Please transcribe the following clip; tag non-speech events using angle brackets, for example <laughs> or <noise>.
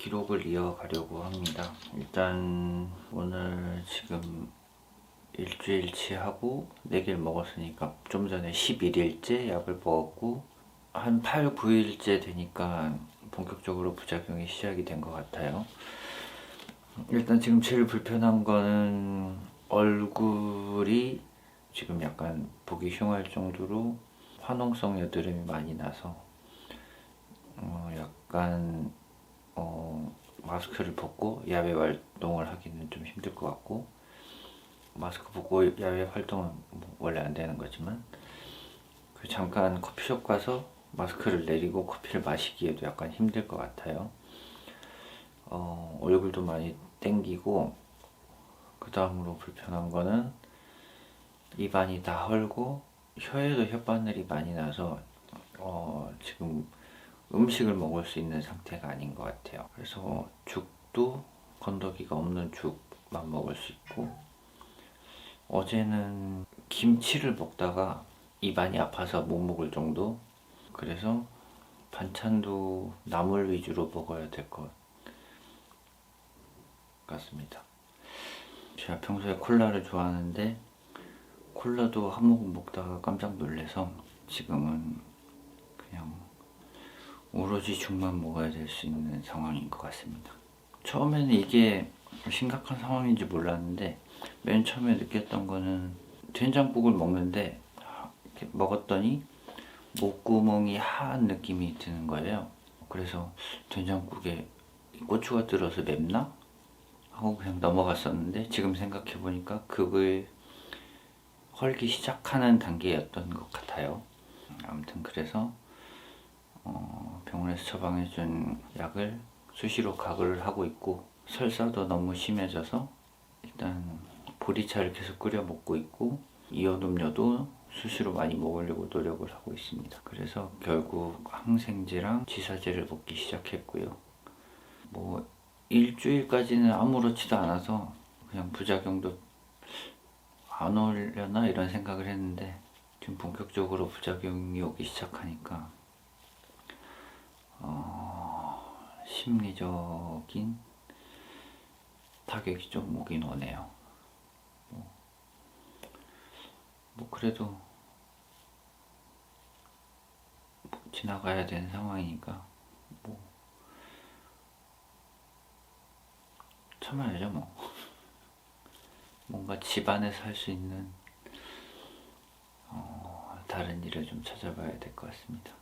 기록을 이어가려고 합니다. 일단 오늘 지금 일주일치 하고 4개를 먹었으니까 좀 전에 11일째 약을 먹었고 한 8, 9일째 되니까 본격적으로 부작용이 시작이 된 것 같아요. 일단 지금 제일 불편한 거는 얼굴이 지금 약간 보기 흉할 정도로 화농성 여드름이 많이 나서 어 약간 어 마스크를 벗고 야외 활동을 하기는 좀 힘들 것 같고 마스크 벗고 야외 활동은 뭐 원래 안 되는 거지만 그 잠깐 커피숍 가서 마스크를 내리고 커피를 마시기에도 약간 힘들 것 같아요. 어, 얼굴도 많이 땡기고 그 다음으로 불편한 거는 입안이 다 헐고 혀에도 혓바늘이 많이 나서 어, 지금 음식을 먹을 수 있는 상태가 아닌 것 같아요. 그래서 죽도 건더기가 없는 죽만 먹을 수 있고 어제는 김치를 먹다가 입안이 아파서 못 먹을 정도 그래서 반찬도 나물 위주로 먹어야 될 것 같습니다. 제가 평소에 콜라를 좋아하는데 콜라도 한 모금 먹다가 깜짝 놀래서 지금은 그냥 오로지 죽만 먹어야 될 수 있는 상황인 것 같습니다. 처음에는 이게 심각한 상황인지 몰랐는데 맨 처음에 느꼈던 거는 된장국을 먹는데 먹었더니 목구멍이 하한 느낌이 드는 거예요. 그래서 된장국에 고추가 들어서 맵나? 하고 그냥 넘어갔었는데 지금 생각해 보니까 그걸 헐기 시작하는 단계였던 것 같아요. 아무튼 그래서 어, 병원에서 처방해준 약을 수시로 가글을 하고 있고 설사도 너무 심해져서 일단 보리차를 계속 끓여 먹고 있고 이온 음료도 수시로 많이 먹으려고 노력을 하고 있습니다. 그래서 결국 항생제랑 지사제를 먹기 시작했고요. 뭐 일주일까지는 아무렇지도 않아서 그냥 부작용도 안 오려나 이런 생각을 했는데 지금 본격적으로 부작용이 오기 시작하니까 어, 심리적인 타격이 좀 오긴 오네요. 뭐, 뭐 그래도 뭐 지나가야 되는 상황이니까 뭐 참아야죠 뭐. <laughs> 뭔가 집안에서 할 수 있는 어, 다른 일을 좀 찾아봐야 될 것 같습니다.